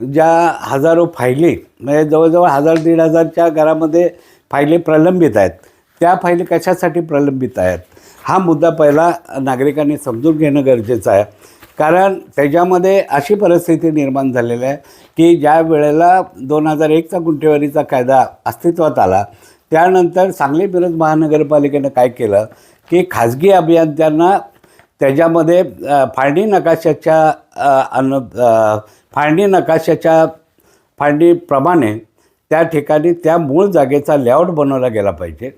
ज्या हजारो फायली म्हणजे जवळजवळ हजार दीड हजारच्या घरामध्ये फायली प्रलंबित आहेत. त्या फायली कशासाठी प्रलंबित आहेत? हा मुद्दा पहिला नागरिकांनी समजून घेणं गरजेचं आहे. कारण त्याच्यामध्ये अशी परिस्थिती निर्माण झालेली आहे की ज्या वेळेला दोन हजार एकचा गुंठेवारीचा कायदा अस्तित्वात आला त्यानंतर सांगली मिरज महानगरपालिकेनं काय केलं की खाजगी अभियंत्यांना त्याच्यामध्ये फाळणी नकाशाच्या अन फाळणी नकाशाच्या फाळणीप्रमाणे त्या ठिकाणी त्या मूळ जागेचा लेआउट बनवला गेला पाहिजे.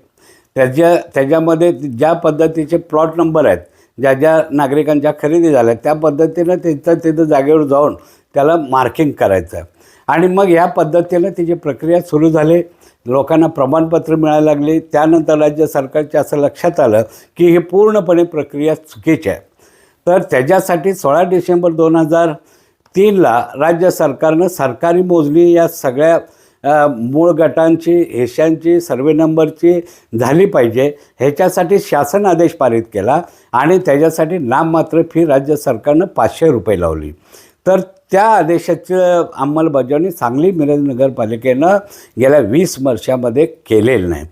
त्याच्या त्याच्यामध्ये ज्या पद्धतीचे प्लॉट नंबर आहेत ज्या ज्या नागरिकांच्या खरेदी झाल्या त्या पद्धतीनं त्यांचं तिथं जागेवर जाऊन त्याला मार्किंग करायचं आहे. आणि मग या पद्धतीनं तिची प्रक्रिया सुरू झाली लोकांना प्रमाणपत्र मिळायला लागले त्यानंतर राज्य सरकारच्या असं लक्षात आलं की ही पूर्णपणे प्रक्रिया चुकीची आहे. तर त्याच्यासाठी सोळा डिसेंबर दोन हजार तीनला राज्य सरकारनं सरकारी मोजणी या सगळ्या मूळ गटांची हिश्यांची सर्वे नंबरची झाली पाहिजे. ह्याच्यासाठी शासन आदेश पारित केला आणि त्याच्यासाठी नाममात्र फी राज्य सरकारनं पाचशे रुपये लावली. तर त्या आदेशाचं अंमलबजावणी सांगली मिरज नगरपालिकेनं गेल्या वीस वर्षामध्ये केलेलं नाही.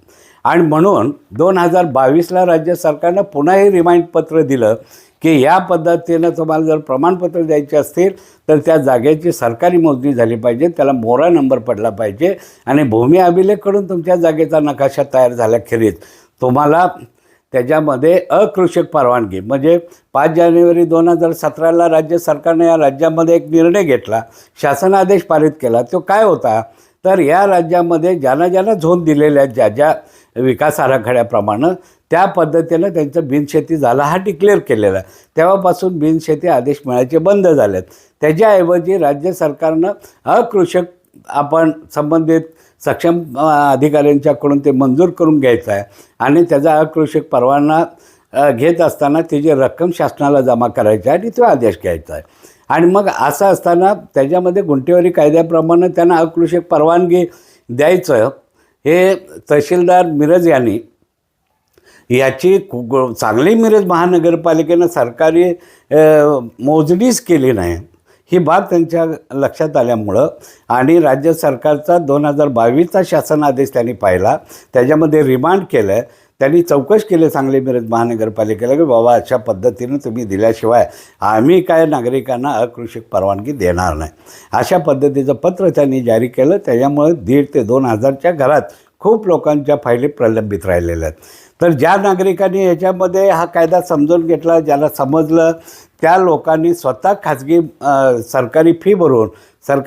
आणि म्हणून दोन हजार बावीसला राज्य सरकारनं पुन्हा हे रिमाइंड पत्र दिलं की या पद्धतीनं तुम्हाला जर प्रमाणपत्र द्यायचे असतील तर त्या जागेची सरकारी मोजणी झाली पाहिजे त्याला मोरा नंबर पडला पाहिजे आणि भूमी अभिलेखकडून तुमच्या जागेचा नकाशा तयार झाल्याखेरीज तुम्हाला त्याच्यामध्ये अकृषक परवानगी. म्हणजे पाच जानेवारी दोन हजार सतराला राज्य सरकारने या राज्यामध्ये एक निर्णय घेतला. शासन आदेश पारित केला. तो काय होता? तर या राज्यामध्ये ज्यांना ज्यांना झोन दिलेल्या आहेत ज्या ज्या विकास आराखड्याप्रमाणे त्या पद्धतीनं त्यांचं बिनशेती झाला हा डिक्लेअर केलेला. आहे तेव्हापासून बिनशेती आदेश मिळायचे बंद झालेत. त्याच्याऐवजी राज्य सरकारनं अकृषक आपण संबंधित सक्षम अधिकाऱ्यांच्याकडून ते मंजूर करून घ्यायचं आहे. आणि त्याचा अकृषक परवाना घेत असताना त्याची रक्कम शासनाला जमा करायची आहे आणि तो आदेश घ्यायचा आहे. आणि मग असं असताना त्याच्यामध्ये गुंठेवारी कायद्याप्रमाणे त्यांना अकृषक परवानगी द्यायचं. हे तहसीलदार मिरज यांनी याची कु- मिरज महानगरपालिकेनं सरकारी मोजणीच केली नाही. ही बाब त्यांच्या लक्षात आल्यामुळं आणि राज्य सरकारचा दोन हजार बावीसचा शासन आदेश त्यांनी पाहिला त्याच्यामध्ये रिमांड केलं त्यांनी चौकश केली सांगली मिरज महानगरपालिकेला की बाबा अशा पद्धतीनं तुम्ही दिल्याशिवाय आम्ही काय नागरिकांना अकृषक परवानगी देणार नाही. अशा पद्धतीचं पत्र त्यांनी जारी केलं. त्याच्यामुळे दीड ते दोन हजारच्या घरात खूप लोकांच्या फायली प्रलंबित राहिलेल्या आहेत. तर ज्या नागरिकांनी याच्यामध्ये हा कायदा समजून घेतला ज्याला समजलं त्या लोकांनी स्वतः खाजगी सरकारी फी भरून सरकारी